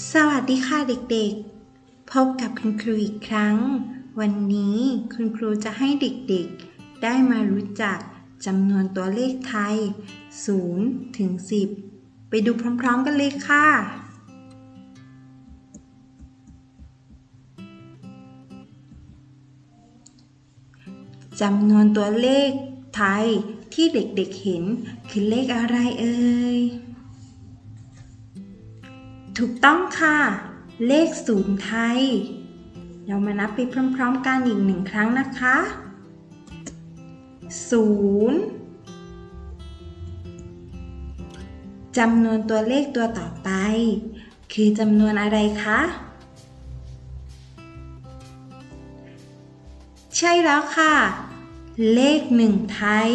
สวัสดีค่ะเด็กๆ พบกับคุณครูอีกครั้ง วันนี้คุณครูจะให้เด็กๆ ได้มารู้จักจำนวนตัวเลขไทย 0 ถึง 10 ไปดูพร้อมๆกันเลยค่ะ จำนวนตัวเลขไทยที่เด็กๆเห็นคือเลขอะไรเอ่ย ถูกต้องค่ะ เลขศูนย์ไทย เรามานับไปพร้อมๆกันอีกหนึ่งครั้งนะคะศูนย์จำนวนตัวเลขตัวต่อไป คือจำนวนอะไรคะ ใช่แล้วค่ะ เลขหนึ่งไทย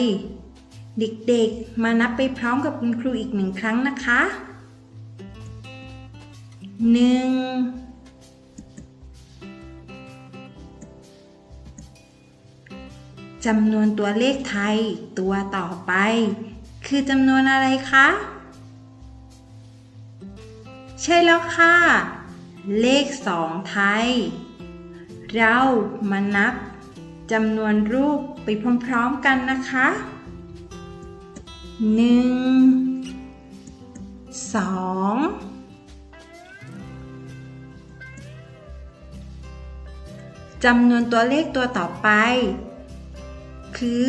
เด็กๆ มานับไปพร้อมกับคุณครูอีกหนึ่งครั้งนะคะ หนึ่งจำนวนตัวเลขไทยตัวต่อไป คือจำนวนอะไรคะ ใช่แล้วค่ะ เลขสองไทย เรามานับจำนวนรูปไปพร้อมๆกันนะคะหนึ่งสอง จำนวนตัวเลขตัวต่อไป คือ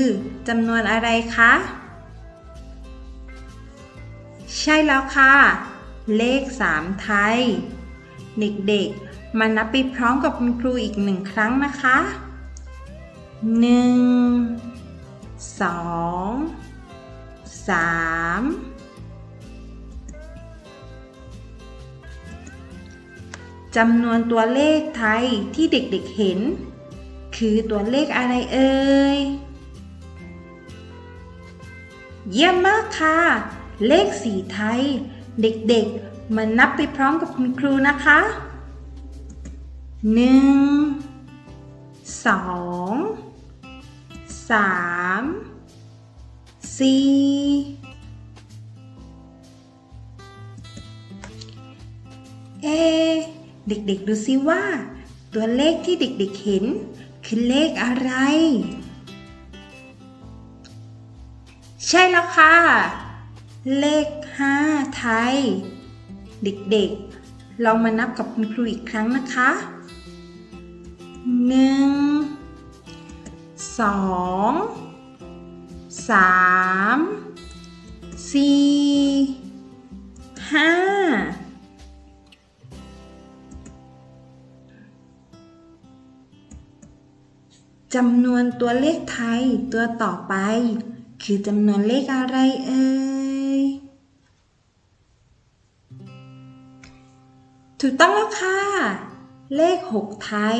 จำนวนอะไรคะ ใช่แล้วค่ะ เลข 3 ไทย เด็กๆ มานับไปพร้อมกับคุณครูอีกหนึ่งครั้งนะคะ 1 2 3 จำนวนตัวเลขไทยที่เด็กๆเห็น คือตัวเลขอะไรเอ่ย เยี่ยมมากค่ะ เลขสีไทย เด็กๆมานับไปพร้อมกับคุณครูนะคะหนึ่งสองสามสี่เอ เด็กๆดูซิว่า ตัวเลขที่เด็กๆเห็น คือเลขอะไร ใช่แล้วค่ะ เลข 5 ไทย เด็กๆ ลองมานับกับคุณครูอีกครั้งนะคะ 1 2 3 4 จำนวนตัวเลขไทยตัวต่อไป คือจำนวนเลขอะไรเอ่ย ถูกต้องแล้วค่ะ เลข 6 ไทย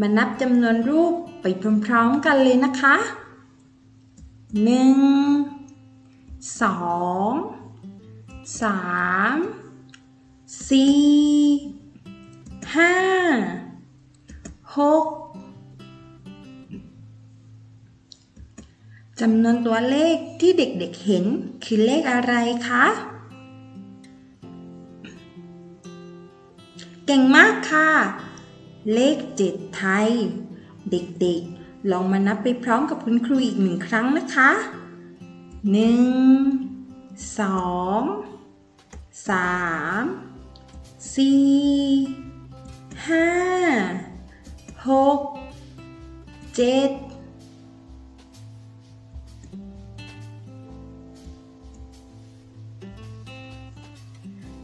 มานับจำนวนรูปไปพร้อมๆกันเลยนะคะ 1 2 3 4 5 6 จำนวนตัวเลขที่เด็กๆเห็นคือเลขอะไรคะ เก่งมากค่ะ เลขเจ็ดไทย เด็กๆ ลองมานับไปพร้อมกับคุณครูอีกหนึ่งครั้งนะคะหนึ่งสองสามสี่ห้าหกเจ็ด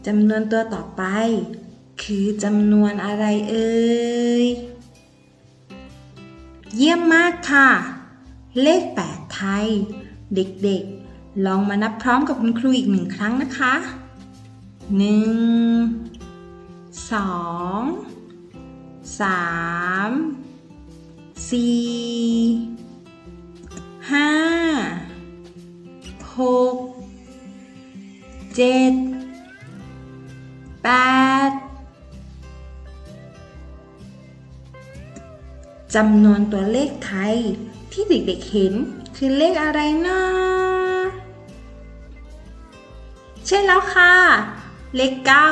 จำนวนตัวต่อไป คือจำนวนอะไรเอ่ย เยี่ยมมากค่ะ เลข 8 ไทย เด็กๆ ลองมานับพร้อมกับคุณครูอีกหนึ่งครั้งนะคะ 1 2 3 4 5 6 7 8จำนวนตัวเลขไทยที่เด็กๆเห็นคือเลขอะไรนะใช่แล้วค่ะ เลข 9